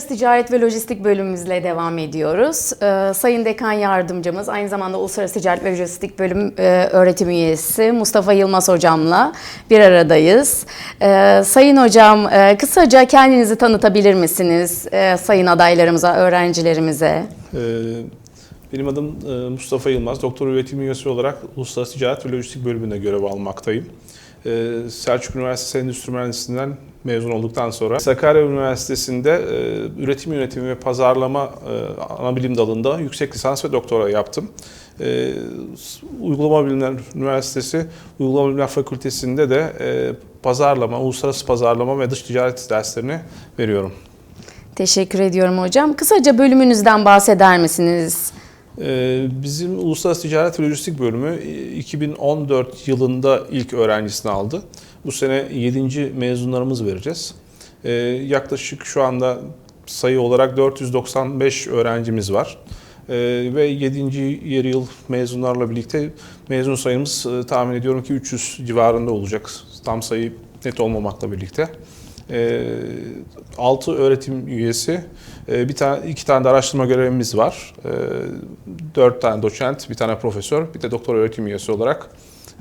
Uluslararası Ticaret ve Lojistik bölümümüzle devam ediyoruz. Ee, Sayın Dekan Yardımcımız, aynı zamanda Uluslararası Ticaret ve Lojistik Bölüm e, öğretim üyesi Mustafa Yılmaz Hocam'la bir aradayız. Ee, Sayın Hocam, e, kısaca kendinizi tanıtabilir misiniz e, sayın adaylarımıza, öğrencilerimize? Ee, Benim adım e, Mustafa Yılmaz. Doktor öğretim üyesi olarak Uluslararası Ticaret ve Lojistik bölümünde görev almaktayım. Ee, Selçuk Üniversitesi Endüstri Mühendisliğinden mezun olduktan sonra Sakarya Üniversitesi'nde e, üretim yönetimi ve pazarlama e, anabilim dalında yüksek lisans ve doktora yaptım. Ee, Uygulama Bilimler Üniversitesi Uygulama Bilimler Fakültesi'nde de e, pazarlama, uluslararası pazarlama ve dış ticaret derslerini veriyorum. Teşekkür ediyorum hocam. Kısaca bölümünüzden bahseder misiniz? Ee, Bizim Uluslararası Ticaret ve Lojistik bölümü e, 2014 yılında ilk öğrencisini aldı. Bu sene 7. mezunlarımız vereceğiz. Ee, Yaklaşık şu anda sayı olarak 495 öğrencimiz var. Ee, Ve 7. yarı yıl mezunlarla birlikte mezun sayımız e, tahmin ediyorum ki 300 civarında olacak. Tam sayı net olmamakla birlikte. 6 öğretim üyesi, e, bir tane iki tane de araştırma görevimiz var. 4 tane doçent, bir tane profesör, bir de doktor öğretim üyesi olarak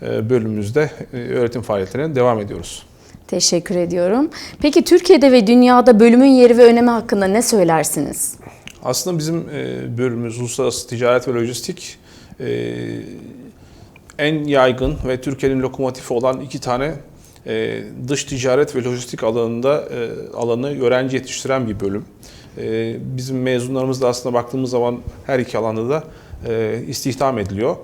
e, bölümümüzde e, öğretim faaliyetlerine devam ediyoruz. Teşekkür ediyorum. Peki Türkiye'de ve dünyada bölümün yeri ve önemi hakkında ne söylersiniz? Aslında bizim e, bölümümüz uluslararası ticaret ve lojistik en yaygın ve Türkiye'nin lokomotifi olan iki tane e, dış ticaret ve lojistik alanında e, alanı öğrenci yetiştiren bir bölüm. E, bizim mezunlarımız da aslında baktığımız zaman her iki alanda da istihdam ediliyor.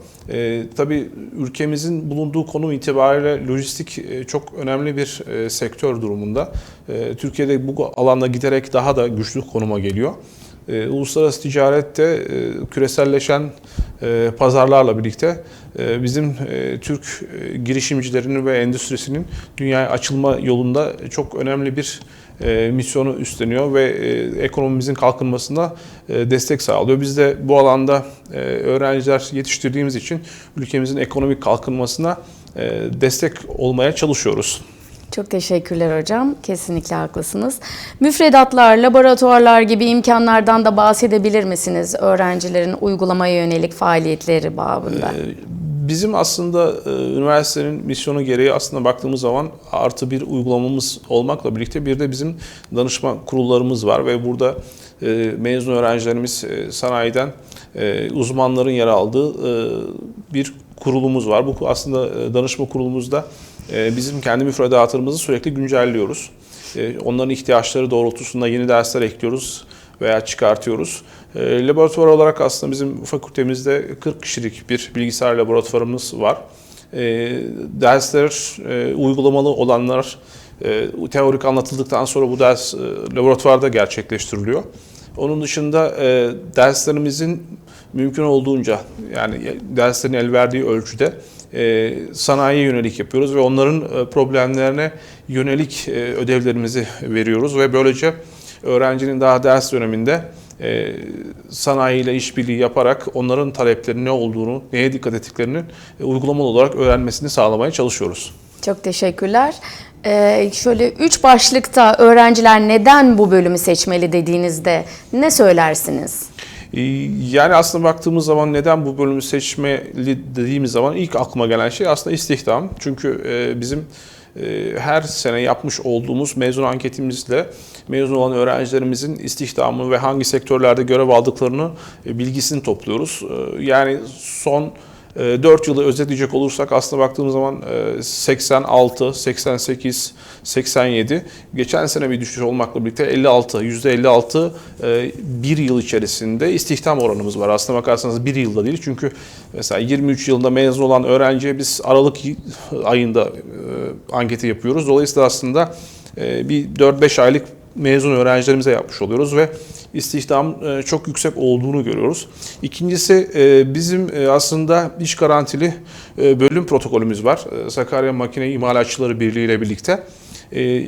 Tabii ülkemizin bulunduğu konum itibariyle lojistik çok önemli bir sektör durumunda. Türkiye'de bu alanda giderek daha da güçlü konuma geliyor. E, uluslararası ticarette e, küreselleşen e, pazarlarla birlikte e, bizim e, Türk e, girişimcilerinin ve endüstrisinin dünyaya açılma yolunda çok önemli bir e, misyonu üstleniyor ve e, ekonomimizin kalkınmasına e, destek sağlıyor. Biz de bu alanda e, öğrenciler yetiştirdiğimiz için ülkemizin ekonomik kalkınmasına e, destek olmaya çalışıyoruz. Çok teşekkürler hocam. Kesinlikle haklısınız. Müfredatlar, laboratuvarlar gibi imkanlardan da bahsedebilir misiniz? Öğrencilerin uygulamaya yönelik faaliyetleri babında. Ee, Bizim aslında e, üniversitenin misyonu gereği aslında baktığımız zaman artı bir uygulamamız olmakla birlikte bir de bizim danışma kurullarımız var ve burada e, mezun öğrencilerimiz e, sanayiden uzmanların yer aldığı bir kurulumuz var. Bu aslında danışma kurulumuzda bizim kendi müfredatlarımızı sürekli güncelliyoruz. E, Onların ihtiyaçları doğrultusunda yeni dersler ekliyoruz veya çıkartıyoruz. E, laboratuvar olarak aslında bizim fakültemizde 40 kişilik bir bilgisayar laboratuvarımız var. Dersler e, uygulamalı olanlar e, teorik anlatıldıktan sonra bu ders e, laboratuvarda gerçekleştiriliyor. Onun dışında derslerimizin mümkün olduğunca yani derslerin el verdiği ölçüde e, sanayiye yönelik yapıyoruz ve onların e, problemlerine yönelik e, ödevlerimizi veriyoruz ve böylece öğrencinin daha ders döneminde e, sanayiyle işbirliği yaparak onların taleplerinin ne olduğunu, neye dikkat ettiklerini uygulamalı olarak öğrenmesini sağlamaya çalışıyoruz. Çok teşekkürler. Ee, şöyle üç başlıkta öğrenciler neden bu bölümü seçmeli dediğinizde ne söylersiniz? Ee, Yani aslında baktığımız zaman neden bu bölümü seçmeli dediğimiz zaman ilk aklıma gelen şey aslında istihdam. Çünkü e, bizim e, her sene yapmış olduğumuz mezun anketimizle mezun olan öğrencilerimizin istihdamı ve hangi sektörlerde görev aldıklarını e, bilgisini topluyoruz. E, Yani son 4 yılı özetleyecek olursak aslında baktığımız zaman e, 86, 88, 87 geçen sene bir düşüş olmakla birlikte 56, %56 e, bir yıl içerisinde istihdam oranımız var. Aslına bakarsanız bir yılda değil çünkü mesela 23 yılında mezun olan öğrenciye biz Aralık ayında e, anketi yapıyoruz. Dolayısıyla aslında e, bir 4-5 aylık mezun öğrencilerimize yapmış oluyoruz ve istihdam e, çok yüksek olduğunu görüyoruz. İkincisi e, bizim e, aslında iş garantili bölüm protokolümüz var. Sakarya Makine İmalatçıları Birliği ile birlikte.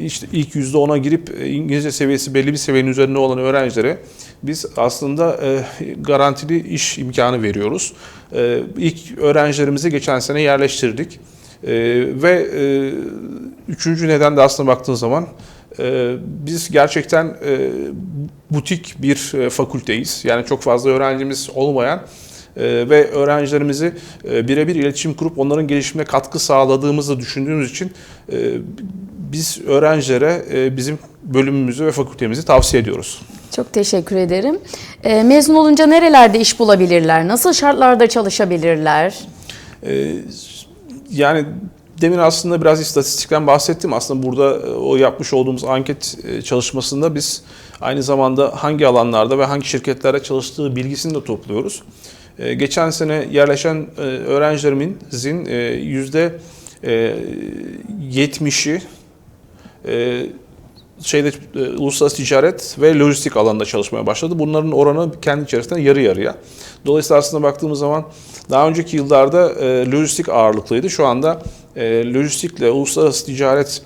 İşte ilk %10'a girip İngilizce seviyesi belli bir seviyenin üzerinde olan öğrencilere biz aslında garantili iş imkanı veriyoruz. İlk öğrencilerimizi geçen sene yerleştirdik. Ve üçüncü neden de aslında baktığın zaman biz gerçekten butik bir e, fakülteyiz. Yani çok fazla öğrencimiz olmayan e, ve öğrencilerimizi e, birebir iletişim kurup onların gelişimine katkı sağladığımızı düşündüğümüz için biz öğrencilere bizim bölümümüzü ve fakültemizi tavsiye ediyoruz. Çok teşekkür ederim. Mezun olunca nerelerde iş bulabilirler? Nasıl şartlarda çalışabilirler? Yani demin aslında biraz istatistikten bahsettim. Aslında burada e, o yapmış olduğumuz anket e, çalışmasında biz aynı zamanda hangi alanlarda ve hangi şirketlerde çalıştığı bilgisini de topluyoruz. Ee, Geçen sene yerleşen e, öğrencilerimizin e, yüzde e, 70'i e, şeyde e, uluslararası ticaret ve lojistik alanında çalışmaya başladı. Bunların oranı kendi içerisinde yarı yarıya. Dolayısıyla aslında baktığımız zaman daha önceki yıllarda e, lojistik ağırlıklıydı. Şu anda e, lojistikle uluslararası ticaret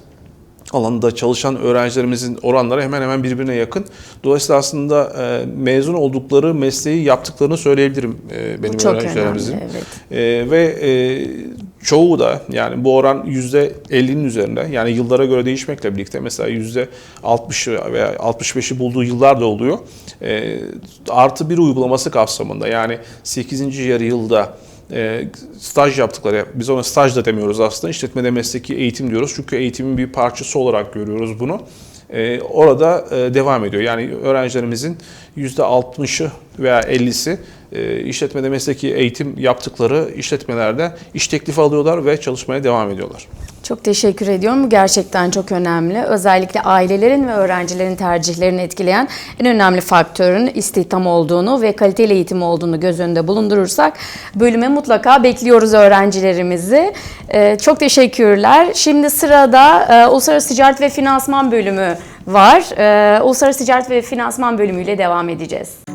alanında çalışan öğrencilerimizin oranları hemen hemen birbirine yakın. Dolayısıyla aslında e, mezun oldukları mesleği yaptıklarını söyleyebilirim e, benim Bu çok öğrencilerimizin. önemli. Evet. Ee, ve e, çoğu da yani bu oran %50'nin üzerinde yani yıllara göre değişmekle birlikte mesela %60 veya 65'i bulduğu yıllar da oluyor. Ee, artı bir uygulaması kapsamında yani 8. yarı yılda e, staj yaptıkları, biz ona staj da demiyoruz aslında, işletmede mesleki eğitim diyoruz. Çünkü eğitimin bir parçası olarak görüyoruz bunu. Ee, orada e, devam ediyor. Yani öğrencilerimizin %60'ı veya 50'si e, işletmede mesleki eğitim yaptıkları işletmelerde iş teklifi alıyorlar ve çalışmaya devam ediyorlar. Çok teşekkür ediyorum. Bu gerçekten çok önemli. Özellikle ailelerin ve öğrencilerin tercihlerini etkileyen en önemli faktörün istihdam olduğunu ve kaliteli eğitim olduğunu göz önünde bulundurursak bölüme mutlaka bekliyoruz öğrencilerimizi. Ee, çok teşekkürler. Şimdi sırada e, Uluslararası Ticaret ve Finansman bölümü var. Uluslararası Ticaret ve Finansman bölümüyle devam edeceğiz.